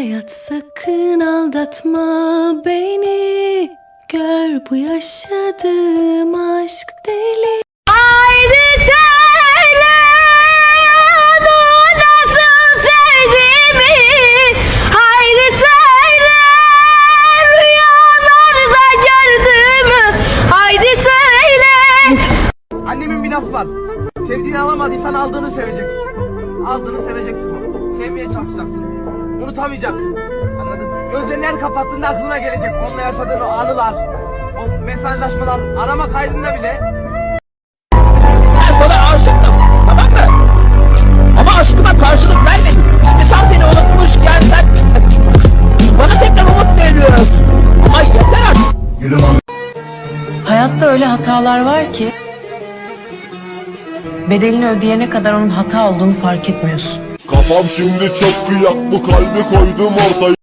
Hayat sakın aldatma beni Gör bu yaşadığım aşk deli Haydi söyle onu nasıl sevdiğimi Haydi söyle rüyalarda gördüğümü Haydi söyle Annemin bir lafı var. Sevdiğini alamadıysan aldığını seveceksin. Aldığını seveceksin. Sevmeye çalışacaksın. Unutamayacaksın. Anladın mı? Gözlerini her kapattığında aklına gelecek. Onunla yaşadığın o anılar. O mesajlaşmalar. Arama kaydında bile. Ben sana aşıktım. Tamam mı? Ama aşkıma karşılık vermedin. Şimdi tam seni unutmuşken sen bana tekrar umut veriyorsun. Ama yeter artık. Hayatta öyle hatalar var ki bedelini ödeyene kadar onun hata olduğunu fark etmiyorsun. Kafam şimdi çok kıyak bu kalbi koydum ortaya